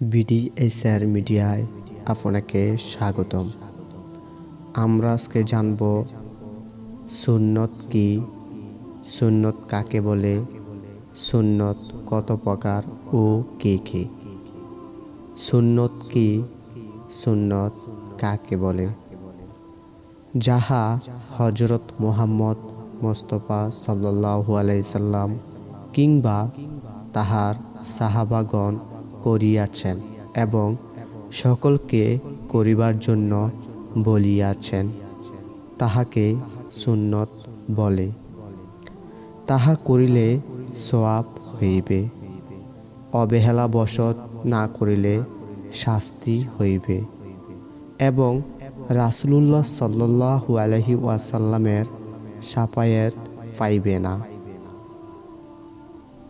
বিডিএসআর মিডিয়ায় আপনাকে স্বাগতম। আমরা আজকে জানব সুন্নত কি? সুন্নত কাকে বলে? সুন্নত কত প্রকার ও কে কে? সুন্নত কি? সুন্নত কাকে বলে? যাহা হজরত মোহাম্মদ মোস্তফা সাল্লাল্লাহু আলাইসাল্লাম কিংবা তাহার সাহাবাগণ করিয়াছেন এবং সকলকে করিবার জন্য বলিয়াছেন। তাহাকে সুন্নত বলে। তাহা করিলে সোয়াব হইবে অবহেলা বশত না করিলে শাস্তি হইবে এবং রাসুলুল্লাহ সাল্লাহু আলহি ওয়াসাল্লামের সাফায়েত পাইবে না।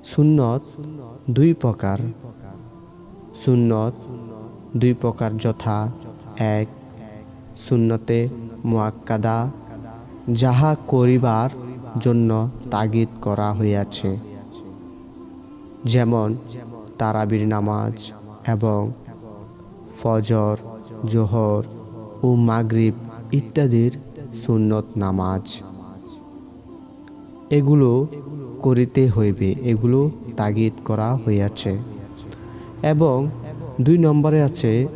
সুন্নত দুই প্রকার। সুন্নত, দুই প্রকার যথা, এক সুন্নতে মোয়াক্কাদা যাহা করিবার জন্য তাগিদ করা হইয়াছে। যেমন তারাবির নামাজ এবং ফজর, জোহর ও মাগরিব ইত্যাদির সুন্নত নামাজ। এগুলো করিতে হইবে, এগুলো তাগিদ করা হইয়াছে। এবং দুই নম্বরে আছে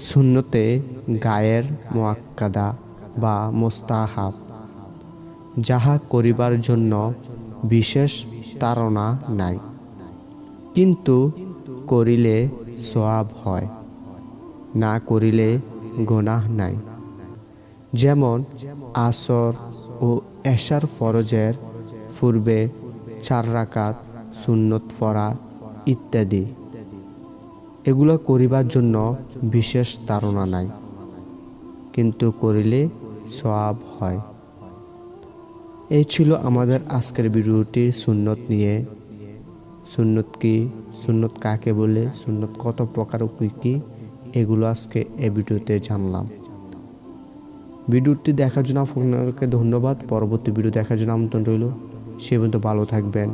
শূন্যতে গায়ের মোয়াক্কাদা বা মোস্তাহাব, যাহা করিবার জন্য বিশেষ তাড়না নাই। কিন্তু করিলে সোয়াব হয়, না করিলে গোনাহ নাই। যেমন আসর ও এশার ফরজের পূর্বে চার রাকাত সুন্নত পড়া ইত্যাদি। এগুলো করিবার জন্য বিশেষ তাড়না নাই, কিন্তু করিলে সওয়াব হয়। এই ছিল আমাদের আজকের ভিডিওটি সুন্নত নিয়ে। সুন্নত কি, সুন্নত কাকে বলে, সুন্নত কত প্রকার কি কি, এগুলো আজকে এই ভিডিওতে জানলাম। ভিডিওটি দেখার জন্য আপনাকে ধন্যবাদ। পরবর্তী ভিডিও দেখার জন্য আমন্ত্রণ রইল। সে পর্যন্ত ভালো থাকবেন।